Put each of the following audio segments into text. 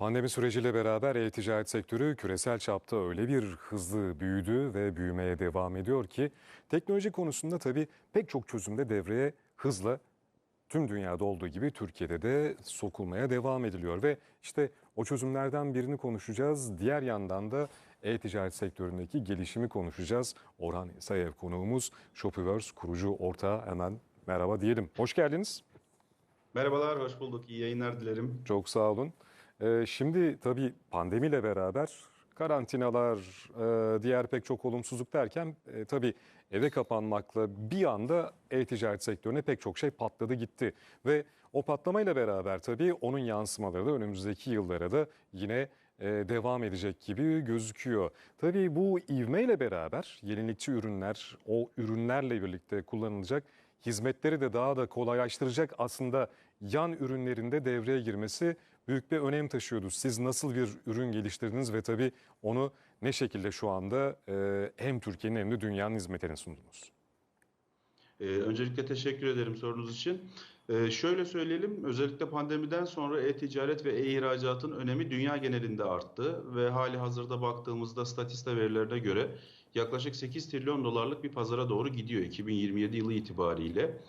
Pandemi süreciyle beraber e-ticaret sektörü küresel çapta öyle bir hızlı büyüdü ve büyümeye devam ediyor ki teknoloji konusunda tabii pek çok çözümde devreye hızla tüm dünyada olduğu gibi Türkiye'de de sokulmaya devam ediliyor ve işte o çözümlerden birini konuşacağız. Diğer yandan da e-ticaret sektöründeki gelişimi konuşacağız. Orhan Sayev konuğumuz Shopify kurucu ortağı hemen merhaba diyelim. Hoş geldiniz. Merhabalar, hoş bulduk. İyi yayınlar dilerim. Çok sağ olun. Ee, şimdi tabii pandemiyle beraber karantinalar, e, diğer pek çok olumsuzluk derken e, tabii eve kapanmakla bir anda e-ticaret sektörüne pek çok şey patladı gitti. Ve o patlamayla beraber tabii onun yansımaları da önümüzdeki yıllara da yine e, devam edecek gibi gözüküyor. Tabii bu ivmeyle beraber yenilikçi ürünler, o ürünlerle birlikte kullanılacak hizmetleri de daha da kolaylaştıracak aslında yan ürünlerinde devreye girmesi büyük bir önem taşıyordu. Siz nasıl bir ürün geliştirdiniz ve tabii onu ne şekilde şu anda e, hem Türkiye'nin hem de dünyanın hizmetine sundunuz? Ee, öncelikle teşekkür ederim sorunuz için. Ee, şöyle söyleyelim, özellikle pandemiden sonra e-ticaret ve e-ihracatın önemi dünya genelinde arttı ve hali hazırda baktığımızda statista verilerine göre yaklaşık 8 trilyon dolarlık bir pazara doğru gidiyor 2027 yılı itibariyle.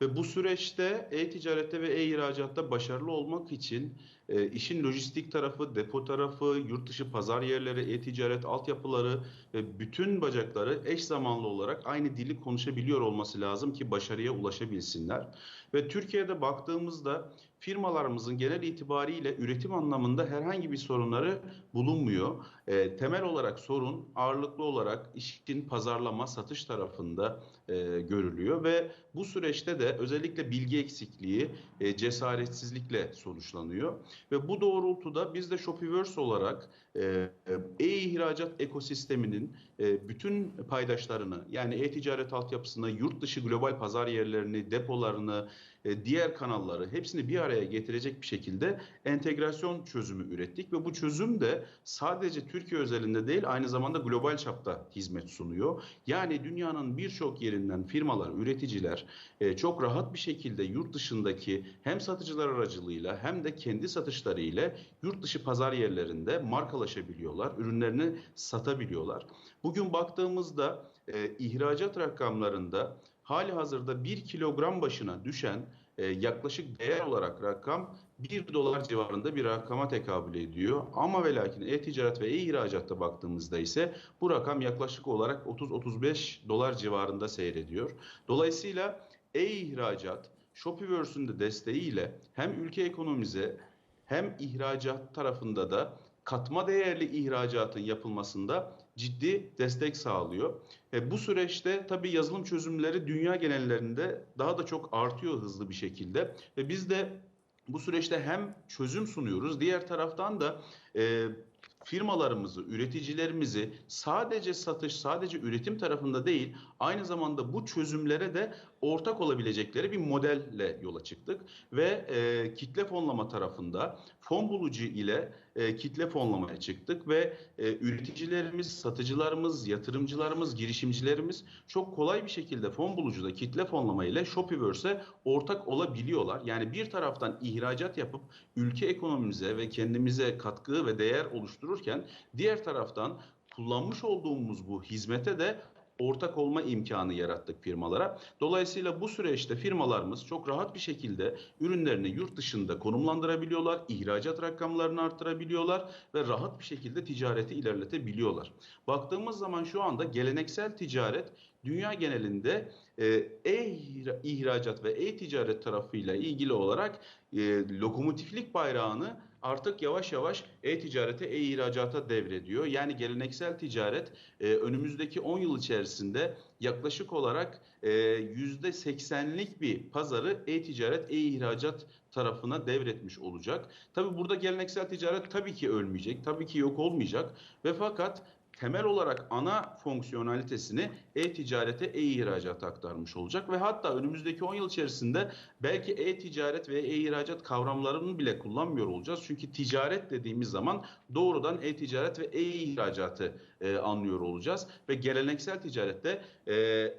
Ve bu süreçte e-ticarette ve e-ihracatta başarılı olmak için e, işin lojistik tarafı, depo tarafı, yurt dışı pazar yerleri, e-ticaret altyapıları ve bütün bacakları eş zamanlı olarak aynı dili konuşabiliyor olması lazım ki başarıya ulaşabilsinler. Ve Türkiye'de baktığımızda firmalarımızın genel itibariyle üretim anlamında herhangi bir sorunları bulunmuyor. E, temel olarak sorun ağırlıklı olarak işin pazarlama, satış tarafında e, görülüyor ve bu süreçte de özellikle bilgi eksikliği, e, cesaretsizlikle sonuçlanıyor. Ve bu doğrultuda biz de Shopify olarak e, e-ihracat ekosisteminin e, bütün paydaşlarını yani e-ticaret altyapısını, yurt dışı global pazar yerlerini, depolarını, e, diğer kanalları hepsini bir araya getirecek bir şekilde entegrasyon çözümü ürettik ve bu çözüm de sadece Türkiye özelinde değil aynı zamanda global çapta hizmet sunuyor. Yani dünyanın birçok yerinden firmalar, üreticiler e, çok rahat bir şekilde yurt dışındaki hem satıcılar aracılığıyla hem de kendi satışlarıyla yurt dışı pazar yerlerinde markalaşabiliyorlar, ürünlerini satabiliyorlar. Bugün baktığımızda e, ihracat rakamlarında hali hazırda 1 kilogram başına düşen e, yaklaşık değer olarak rakam 1 dolar civarında bir rakama tekabül ediyor. Ama ve lakin e-ticaret ve e-ihracatta baktığımızda ise bu rakam yaklaşık olarak 30-35 dolar civarında seyrediyor. Dolayısıyla e-ihracat Shopify'ün de desteğiyle hem ülke ekonomimize hem ihracat tarafında da katma değerli ihracatın yapılmasında ciddi destek sağlıyor. E, bu süreçte tabii yazılım çözümleri dünya genellerinde daha da çok artıyor hızlı bir şekilde ve biz de bu süreçte hem çözüm sunuyoruz diğer taraftan da e, firmalarımızı, üreticilerimizi sadece satış, sadece üretim tarafında değil, aynı zamanda bu çözümlere de ortak olabilecekleri bir modelle yola çıktık ve e, kitle fonlama tarafında fon bulucu ile e, kitle fonlamaya çıktık ve e, üreticilerimiz, satıcılarımız, yatırımcılarımız, girişimcilerimiz çok kolay bir şekilde fon bulucuda kitle fonlama ile Shopify'e ortak olabiliyorlar. Yani bir taraftan ihracat yapıp ülke ekonomimize ve kendimize katkı ve değer oluştururken diğer taraftan kullanmış olduğumuz bu hizmete de ortak olma imkanı yarattık firmalara. Dolayısıyla bu süreçte firmalarımız çok rahat bir şekilde ürünlerini yurt dışında konumlandırabiliyorlar, ihracat rakamlarını arttırabiliyorlar ve rahat bir şekilde ticareti ilerletebiliyorlar. Baktığımız zaman şu anda geleneksel ticaret dünya genelinde e-ihracat ve e-ticaret tarafıyla ilgili olarak e, lokomotiflik bayrağını artık yavaş yavaş e-ticarete, e-ihracata devrediyor. Yani geleneksel ticaret e, önümüzdeki 10 yıl içerisinde yaklaşık olarak e, %80'lik bir pazarı e-ticaret, e-ihracat tarafına devretmiş olacak. Tabi burada geleneksel ticaret tabii ki ölmeyecek, tabii ki yok olmayacak ve fakat temel olarak ana fonksiyonalitesini e-ticarete, e-ihracata aktarmış olacak ve hatta önümüzdeki 10 yıl içerisinde belki e-ticaret ve e-ihracat kavramlarını bile kullanmıyor olacağız. Çünkü ticaret dediğimiz zaman doğrudan e-ticaret ve e-ihracatı e, anlıyor olacağız. Ve geleneksel ticarette e,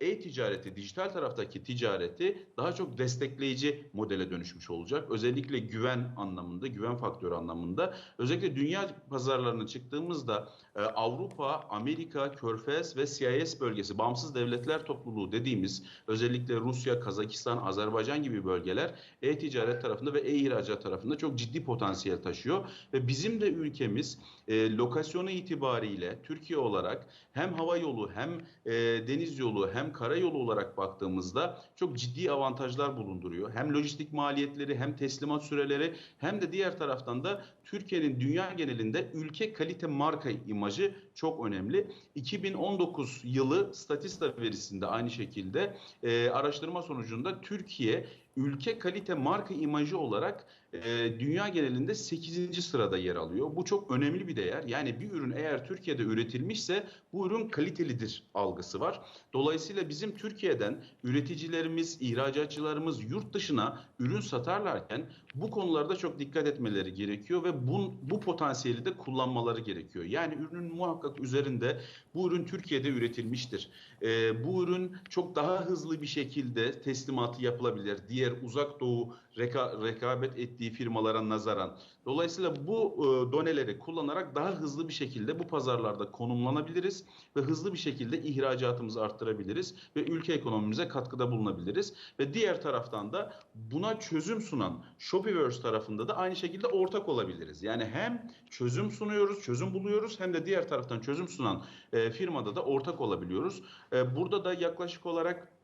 e-ticareti, dijital taraftaki ticareti daha çok destekleyici modele dönüşmüş olacak. Özellikle güven anlamında, güven faktörü anlamında. Özellikle dünya pazarlarına çıktığımızda e, Avrupa, Amerika, Körfez ve CIS bölgesi, bağımsız devletler topluluğu dediğimiz özellikle Rusya, Kazakistan, Azerbaycan gibi bölgeler e-ticaret tarafında ve e-ihracat tarafında çok ciddi potansiyel taşıyor. Ve bizim de ülkemiz e, lokasyonu itibariyle Türkiye olarak hem hava yolu hem e, deniz yolu hem karayolu olarak baktığımızda çok ciddi avantajlar bulunduruyor. Hem lojistik maliyetleri hem teslimat süreleri hem de diğer taraftan da Türkiye'nin dünya genelinde ülke kalite marka imajı çok önemli. 2019 yılı Statista verisinde aynı şekilde e, araştırma sonucunda Türkiye ülke kalite marka imajı olarak e, dünya genelinde 8. sırada yer alıyor. Bu çok önemli bir değer. Yani bir ürün eğer Türkiye'de üretilmişse bu ürün kalitelidir algısı var. Dolayısıyla bizim Türkiye'den üreticilerimiz, ihracatçılarımız yurt dışına ürün satarlarken bu konularda çok dikkat etmeleri gerekiyor ve bu, bu potansiyeli de kullanmaları gerekiyor. Yani ürünün muhakkak üzerinde bu ürün Türkiye'de üretilmiştir. E, bu ürün çok daha hızlı bir şekilde teslimatı yapılabilir. Diğer uzak doğu reka, rekabet ettiği firmalara nazaran. Dolayısıyla bu e, doneleri kullanarak daha hızlı bir şekilde bu pazarlarda konumlanabiliriz ve hızlı bir şekilde ihracatımızı arttırabiliriz ve ülke ekonomimize katkıda bulunabiliriz. Ve diğer taraftan da buna çözüm sunan Shopify tarafında da aynı şekilde ortak olabiliriz. Yani hem çözüm sunuyoruz, çözüm buluyoruz hem de diğer taraftan çözüm sunan e, firmada da ortak olabiliyoruz. E, burada da yaklaşık olarak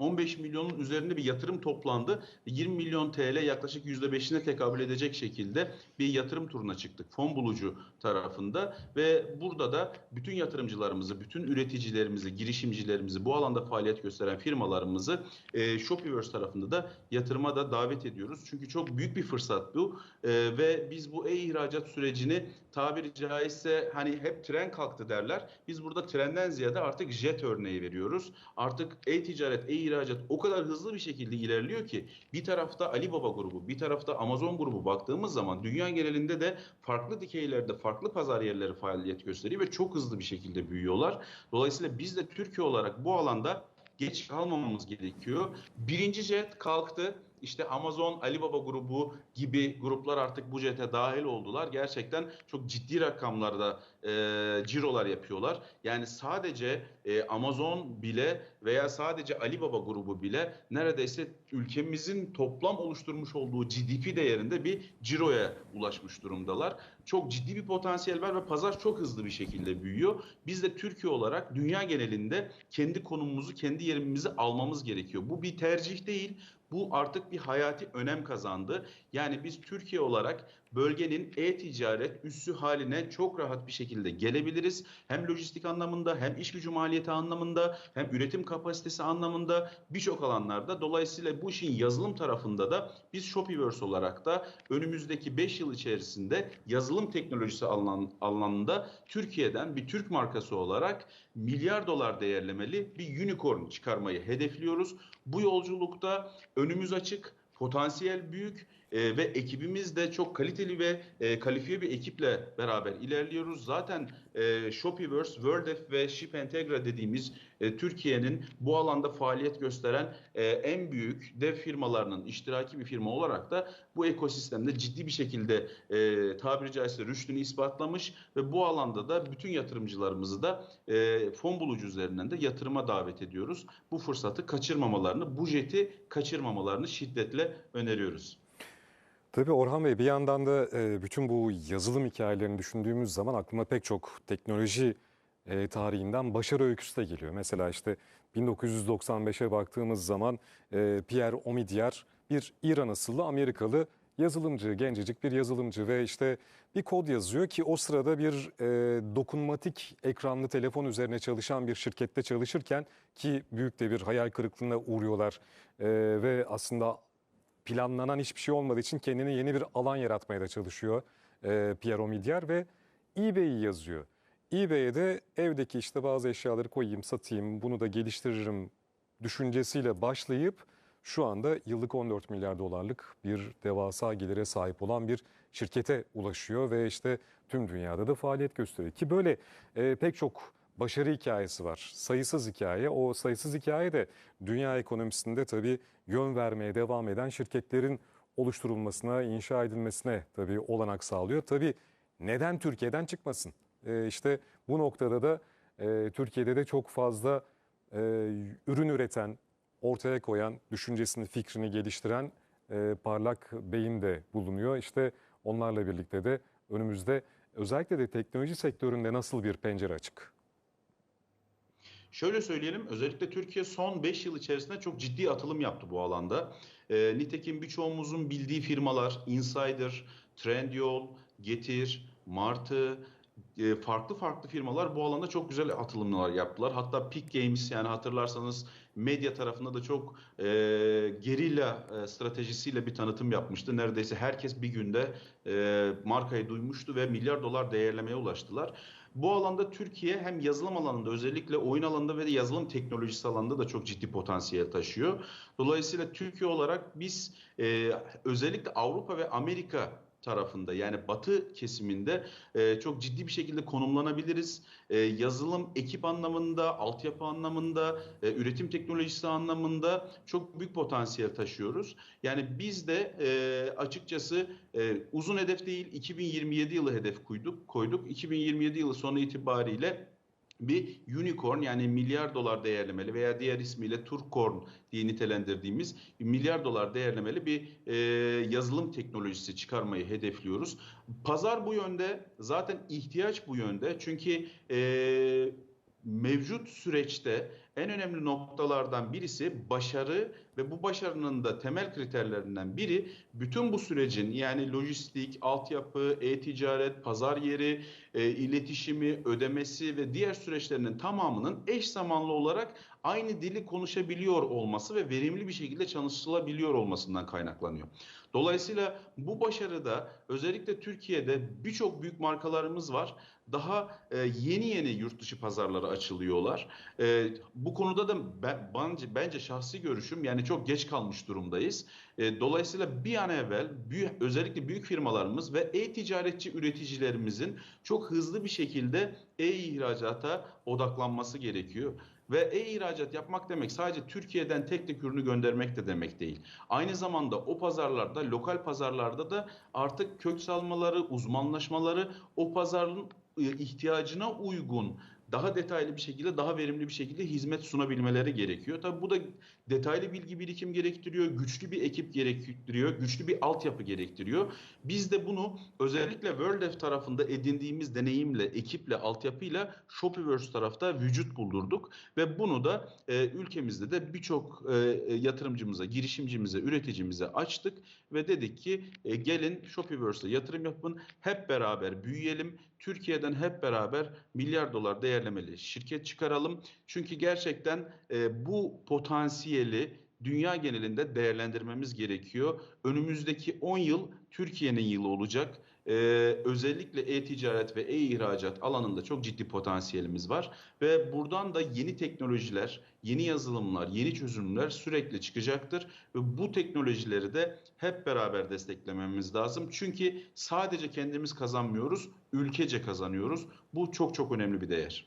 15 milyonun üzerinde bir yatırım toplandı. 20 milyon TL yaklaşık %5'ine tekabül edecek şekilde bir yatırım turuna çıktık fon bulucu tarafında ve burada da bütün yatırımcılarımızı, bütün üreticilerimizi, girişimcilerimizi, bu alanda faaliyet gösteren firmalarımızı e, Shopify tarafında da yatırıma da davet ediyoruz. Çünkü çok büyük bir fırsat bu E, ve biz bu e-ihracat sürecini tabiri caizse hani hep tren kalktı derler. Biz burada trenden ziyade artık jet örneği veriyoruz. Artık e-ticaret, e-ihracat o kadar hızlı bir şekilde ilerliyor ki bir tarafta Alibaba grubu, bir tarafta Amazon grubu baktığımız zaman dünya genelinde de farklı dikeylerde, farklı pazar yerleri faaliyet gösteriyor ve çok hızlı bir şekilde büyüyorlar. Dolayısıyla biz de Türkiye olarak bu alanda geç kalmamamız gerekiyor. Birinci jet kalktı. İşte Amazon, Alibaba grubu gibi gruplar artık bu jete dahil oldular. Gerçekten çok ciddi rakamlarda e, cirolar yapıyorlar. Yani sadece e, Amazon bile veya sadece Alibaba grubu bile neredeyse ülkemizin toplam oluşturmuş olduğu GDP değerinde bir ciroya ulaşmış durumdalar. Çok ciddi bir potansiyel var ve pazar çok hızlı bir şekilde büyüyor. Biz de Türkiye olarak dünya genelinde kendi konumumuzu, kendi yerimizi almamız gerekiyor. Bu bir tercih değil. Bu artık bir hayati önem kazandı. Yani biz Türkiye olarak bölgenin e-ticaret üssü haline çok rahat bir şekilde gelebiliriz. Hem lojistik anlamında hem iş gücü maliyeti anlamında hem üretim kapasitesi anlamında birçok alanlarda. Dolayısıyla bu işin yazılım tarafında da biz Shopify olarak da önümüzdeki 5 yıl içerisinde yazılım teknolojisi alan, alanında Türkiye'den bir Türk markası olarak milyar dolar değerlemeli bir unicorn çıkarmayı hedefliyoruz. Bu yolculukta önümüz açık, potansiyel büyük e, ve ekibimiz de çok kaliteli ve e, kalifiye bir ekiple beraber ilerliyoruz. Zaten e, Shopify, WorldF ve Shipentegra dediğimiz e, Türkiye'nin bu alanda faaliyet gösteren e, en büyük dev firmalarının iştiraki bir firma olarak da bu ekosistemde ciddi bir şekilde e, tabiri caizse rüştünü ispatlamış ve bu alanda da bütün yatırımcılarımızı da e, fon bulucu üzerinden de yatırıma davet ediyoruz. Bu fırsatı kaçırmamalarını, bu jeti kaçırmamalarını şiddetle öneriyoruz. Tabii Orhan Bey bir yandan da e, bütün bu yazılım hikayelerini düşündüğümüz zaman aklıma pek çok teknoloji e, tarihinden başarı öyküsü de geliyor. Mesela işte 1995'e baktığımız zaman e, Pierre Omidyar bir İran asıllı Amerikalı yazılımcı, gencecik bir yazılımcı ve işte bir kod yazıyor ki o sırada bir e, dokunmatik ekranlı telefon üzerine çalışan bir şirkette çalışırken ki büyük de bir hayal kırıklığına uğruyorlar E, ve aslında planlanan hiçbir şey olmadığı için kendine yeni bir alan yaratmaya da çalışıyor e, Pierre Omidyar ve eBay'i yazıyor. eBay'e de evdeki işte bazı eşyaları koyayım, satayım, bunu da geliştiririm düşüncesiyle başlayıp şu anda yıllık 14 milyar dolarlık bir devasa gelire sahip olan bir şirkete ulaşıyor ve işte tüm dünyada da faaliyet gösteriyor. Ki böyle e, pek çok başarı hikayesi var. Sayısız hikaye. O sayısız hikaye de dünya ekonomisinde tabii yön vermeye devam eden şirketlerin oluşturulmasına, inşa edilmesine tabii olanak sağlıyor. Tabii neden Türkiye'den çıkmasın? E, işte bu noktada da e, Türkiye'de de çok fazla e, ürün üreten, ortaya koyan, düşüncesini, fikrini geliştiren e, parlak beyin de bulunuyor. İşte onlarla birlikte de önümüzde özellikle de teknoloji sektöründe nasıl bir pencere açık? Şöyle söyleyelim, özellikle Türkiye son 5 yıl içerisinde çok ciddi atılım yaptı bu alanda. E, nitekim birçoğumuzun bildiği firmalar Insider, Trendyol, Getir, Martı, e, farklı farklı firmalar bu alanda çok güzel atılımlar yaptılar. Hatta Peak Games yani hatırlarsanız medya tarafında da çok e, gerilla e, stratejisiyle bir tanıtım yapmıştı. Neredeyse herkes bir günde e, markayı duymuştu ve milyar dolar değerlemeye ulaştılar. Bu alanda Türkiye hem yazılım alanında özellikle oyun alanında ve de yazılım teknolojisi alanında da çok ciddi potansiyel taşıyor. Dolayısıyla Türkiye olarak biz e, özellikle Avrupa ve Amerika tarafında yani batı kesiminde e, çok ciddi bir şekilde konumlanabiliriz. E, yazılım ekip anlamında, altyapı anlamında, e, üretim teknolojisi anlamında çok büyük potansiyel taşıyoruz. Yani biz de e, açıkçası e, uzun hedef değil 2027 yılı hedef koyduk. koyduk. 2027 yılı sonu itibariyle bir unicorn yani milyar dolar değerlemeli veya diğer ismiyle turkorn diye nitelendirdiğimiz milyar dolar değerlemeli bir e, yazılım teknolojisi çıkarmayı hedefliyoruz. Pazar bu yönde zaten ihtiyaç bu yönde çünkü e, mevcut süreçte en önemli noktalardan birisi başarı ve bu başarının da temel kriterlerinden biri bütün bu sürecin yani lojistik, altyapı, e-ticaret, pazar yeri, e, iletişimi, ödemesi ve diğer süreçlerinin tamamının eş zamanlı olarak aynı dili konuşabiliyor olması ve verimli bir şekilde çalışılabiliyor olmasından kaynaklanıyor. Dolayısıyla bu başarıda özellikle Türkiye'de birçok büyük markalarımız var. Daha e, yeni yeni yurt dışı pazarlara açılıyorlar. E, bu konuda da ben, bence, bence şahsi görüşüm yani çok geç kalmış durumdayız. E, dolayısıyla bir an evvel büyük, özellikle büyük firmalarımız ve e-ticaretçi üreticilerimizin çok hızlı bir şekilde e-ihracata odaklanması gerekiyor. Ve e-ihracat yapmak demek sadece Türkiye'den tek tek ürünü göndermek de demek değil. Aynı zamanda o pazarlarda, lokal pazarlarda da artık kök salmaları, uzmanlaşmaları o pazarın ihtiyacına uygun daha detaylı bir şekilde, daha verimli bir şekilde hizmet sunabilmeleri gerekiyor. Tabii bu da detaylı bilgi birikim gerektiriyor, güçlü bir ekip gerektiriyor, güçlü bir altyapı gerektiriyor. Biz de bunu özellikle WorldF tarafında edindiğimiz deneyimle, ekiple, altyapıyla Shopify tarafta vücut buldurduk ve bunu da e, ülkemizde de birçok e, yatırımcımıza, girişimcimize, üreticimize açtık ve dedik ki e, gelin Shopify'e yatırım yapın, hep beraber büyüyelim. Türkiye'den hep beraber milyar dolar değerlemeli şirket çıkaralım. Çünkü gerçekten e, bu potansiyeli dünya genelinde değerlendirmemiz gerekiyor. Önümüzdeki 10 yıl Türkiye'nin yılı olacak. Ee, özellikle e-ticaret ve e-ihracat alanında çok ciddi potansiyelimiz var ve buradan da yeni teknolojiler, yeni yazılımlar, yeni çözümler sürekli çıkacaktır ve bu teknolojileri de hep beraber desteklememiz lazım. Çünkü sadece kendimiz kazanmıyoruz, ülkece kazanıyoruz. Bu çok çok önemli bir değer.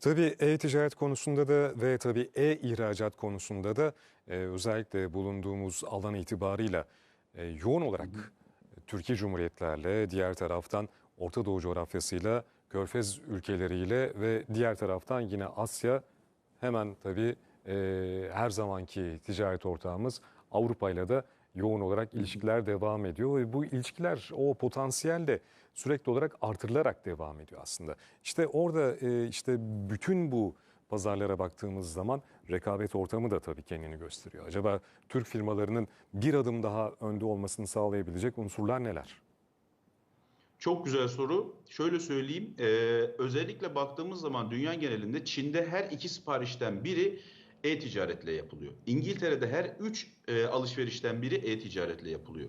Tabii e-ticaret konusunda da ve tabii e-ihracat konusunda da e, özellikle bulunduğumuz alan itibarıyla e, yoğun olarak hı hı. Türkiye Cumhuriyetlerle diğer taraftan Orta Doğu coğrafyasıyla Körfez ülkeleriyle ve diğer taraftan yine Asya hemen tabii e, her zamanki ticaret ortağımız Avrupa ile de yoğun olarak ilişkiler devam ediyor ve bu ilişkiler o potansiyel de sürekli olarak artırılarak devam ediyor aslında. İşte orada e, işte bütün bu pazarlara baktığımız zaman rekabet ortamı da tabii kendini gösteriyor. Acaba Türk firmalarının bir adım daha önde olmasını sağlayabilecek unsurlar neler? Çok güzel soru. Şöyle söyleyeyim. Ee, özellikle baktığımız zaman dünya genelinde Çin'de her iki siparişten biri e-ticaretle yapılıyor. İngiltere'de her üç e, alışverişten biri e-ticaretle yapılıyor.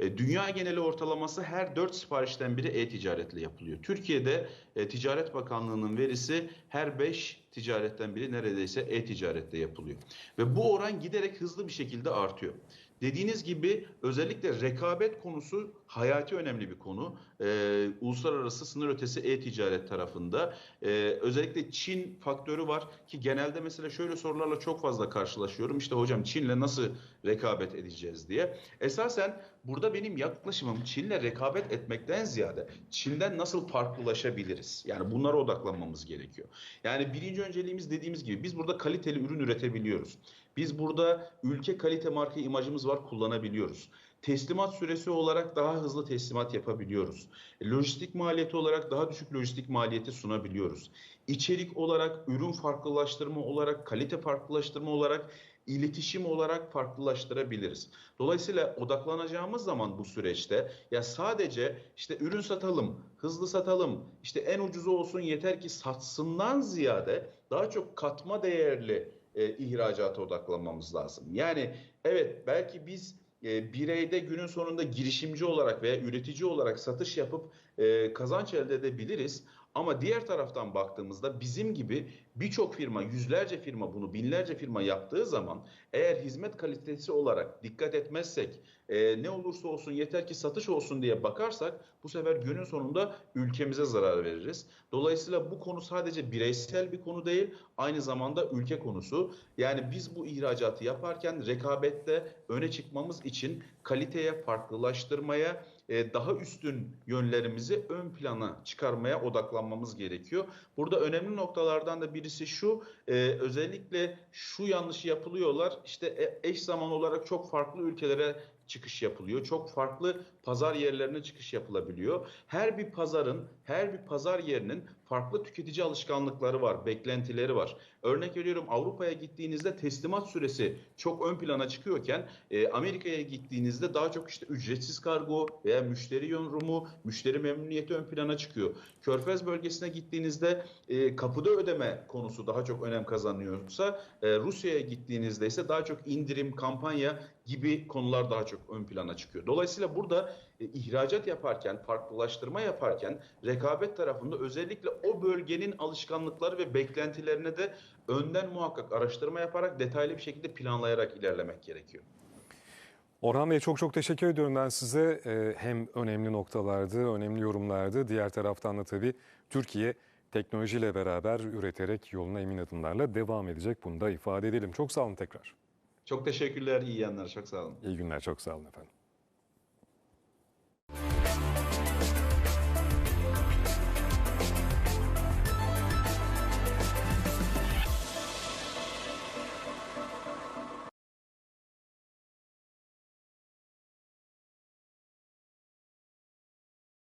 E, dünya geneli ortalaması her 4 siparişten biri e-ticaretle yapılıyor. Türkiye'de e, Ticaret Bakanlığı'nın verisi her 5 ticaretten biri neredeyse e-ticarette yapılıyor. Ve bu oran giderek hızlı bir şekilde artıyor. Dediğiniz gibi özellikle rekabet konusu hayati önemli bir konu. Ee, uluslararası sınır ötesi e-ticaret tarafında. Ee, özellikle Çin faktörü var ki genelde mesela şöyle sorularla çok fazla karşılaşıyorum. İşte hocam Çin'le nasıl rekabet edeceğiz diye. Esasen burada benim yaklaşımım Çin'le rekabet etmekten ziyade Çin'den nasıl farklılaşabiliriz? Yani bunlara odaklanmamız gerekiyor. Yani birinci önceliğimiz dediğimiz gibi biz burada kaliteli ürün üretebiliyoruz. Biz burada ülke kalite marka imajımız var kullanabiliyoruz. Teslimat süresi olarak daha hızlı teslimat yapabiliyoruz. Lojistik maliyeti olarak daha düşük lojistik maliyeti sunabiliyoruz. İçerik olarak, ürün farklılaştırma olarak, kalite farklılaştırma olarak, iletişim olarak farklılaştırabiliriz. Dolayısıyla odaklanacağımız zaman bu süreçte ya sadece işte ürün satalım, hızlı satalım, işte en ucuzu olsun yeter ki satsından ziyade daha çok katma değerli e, ihracata odaklanmamız lazım. Yani evet belki biz e, bireyde günün sonunda girişimci olarak veya üretici olarak satış yapıp e, kazanç elde edebiliriz. Ama diğer taraftan baktığımızda bizim gibi birçok firma, yüzlerce firma bunu binlerce firma yaptığı zaman eğer hizmet kalitesi olarak dikkat etmezsek e, ne olursa olsun yeter ki satış olsun diye bakarsak bu sefer günün sonunda ülkemize zarar veririz. Dolayısıyla bu konu sadece bireysel bir konu değil aynı zamanda ülke konusu. Yani biz bu ihracatı yaparken rekabette öne çıkmamız için kaliteye, farklılaştırmaya, daha üstün yönlerimizi ön plana çıkarmaya odaklanmamız gerekiyor. Burada önemli noktalardan da birisi şu, e, özellikle şu yanlışı yapılıyorlar. İşte e, eş zaman olarak çok farklı ülkelere çıkış yapılıyor. Çok farklı pazar yerlerine çıkış yapılabiliyor. Her bir pazarın, her bir pazar yerinin farklı tüketici alışkanlıkları var, beklentileri var. Örnek veriyorum Avrupa'ya gittiğinizde teslimat süresi çok ön plana çıkıyorken e, Amerika'ya gittiğinizde daha çok işte ücretsiz kargo veya müşteri yorumu, müşteri memnuniyeti ön plana çıkıyor. Körfez bölgesine gittiğinizde e, kapıda ödeme konusu daha çok önem kazanıyorsa e, Rusya'ya gittiğinizde ise daha çok indirim, kampanya gibi konular daha çok ön plana çıkıyor. Dolayısıyla burada e, ihracat yaparken, farklılaştırma yaparken rekabet tarafında özellikle o bölgenin alışkanlıkları ve beklentilerine de önden muhakkak araştırma yaparak detaylı bir şekilde planlayarak ilerlemek gerekiyor. Orhan Bey çok çok teşekkür ediyorum ben size. Ee, Hem önemli noktalardı, önemli yorumlardı. Diğer taraftan da tabii Türkiye teknolojiyle beraber üreterek yoluna emin adımlarla devam edecek. Bunu da ifade edelim. Çok sağ olun tekrar. Çok teşekkürler, iyi yanlar, çok sağ olun. İyi günler, çok sağ olun efendim.